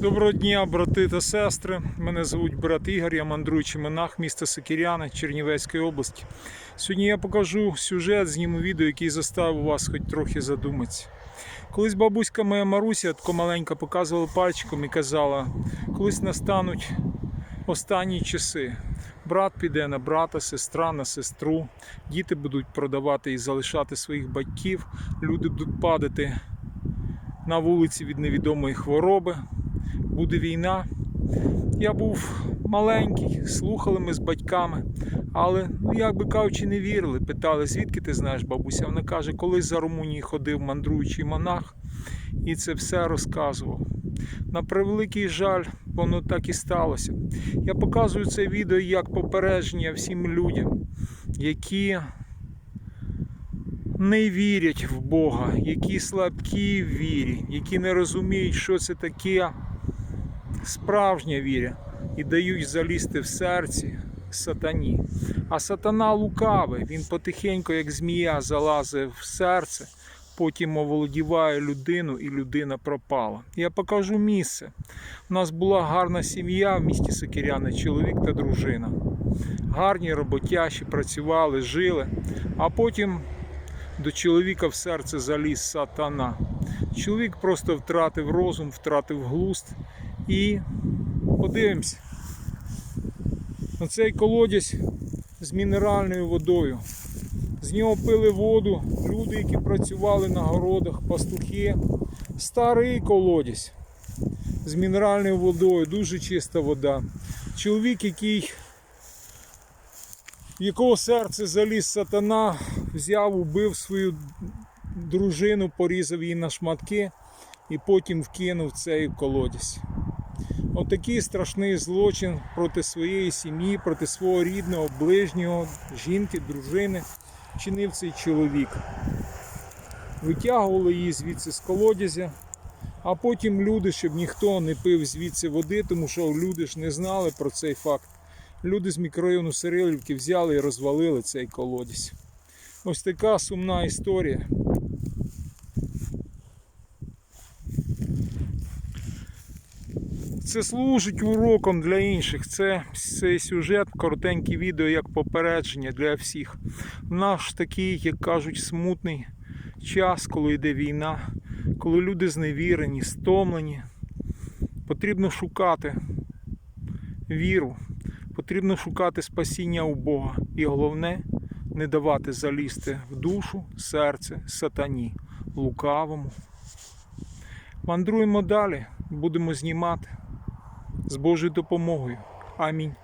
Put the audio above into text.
Доброго дня, брати та сестри. Мене звуть брат Ігор, я мандруючий монах міста Сокіряни Чернівецької області. Сьогодні я покажу сюжет, зніму відео, який заставив вас хоч трохи задуматися. Колись бабуська моя Маруся, така маленька, показувала пальчиком і казала, колись настануть останні часи. Брат піде на брата, сестра на сестру, діти будуть продавати і залишати своїх батьків, люди будуть падати на вулиці від невідомої хвороби буде війна. Я був маленький, слухали ми з батьками, але, ну як би кажучи, не вірили. Питали, звідки ти знаєш, бабуся? Вона каже, колись за Румунії ходив мандруючий монах і це все розказував. На превеликий жаль, воно так і сталося. Я показую це відео як попередження всім людям, які не вірять в Бога, які слабкі в вірі, які не розуміють, що це таке справжня віра, і дають залізти в серці сатані. А сатана лукавий, він потихеньку, як змія, залазить в серце, потім оволодіває людину, і людина пропала. Я покажу місце. У нас була гарна сім'я в місті Сокиряни, чоловік та дружина. Гарні роботящі, працювали, жили, а потім до чоловіка в серце заліз сатана. Чоловік просто втратив розум, втратив глузд і подивимося. Оцей колодязь з мінеральною водою. З нього пили воду люди, які працювали на городах, пастухи. Старий колодязь з мінеральною водою, дуже чиста вода. Чоловік, який, в якого серце заліз сатана, взяв, убив свою дружину, порізав її на шматки і потім вкинув цей колодязь. Отакий страшний злочин проти своєї сім'ї, проти свого рідного, ближнього, жінки, дружини чинив цей чоловік. Витягували її звідси з колодязя, а потім люди, щоб ніхто не пив звідси води, тому що люди ж не знали про цей факт. Люди з мікрорайону Сирилівки взяли і розвалили цей колодязь. Ось така сумна історія. Це служить уроком для інших. Це цей сюжет, коротеньке відео як попередження для всіх. Наш такий, як кажуть, смутний час, коли йде війна, коли люди зневірені, стомлені. Потрібно шукати віру, потрібно шукати спасіння у Бога. І головне не давати залізти в душу, серце, сатані, лукавому. Мандруємо далі, будемо знімати з Божою допомогою. Амінь.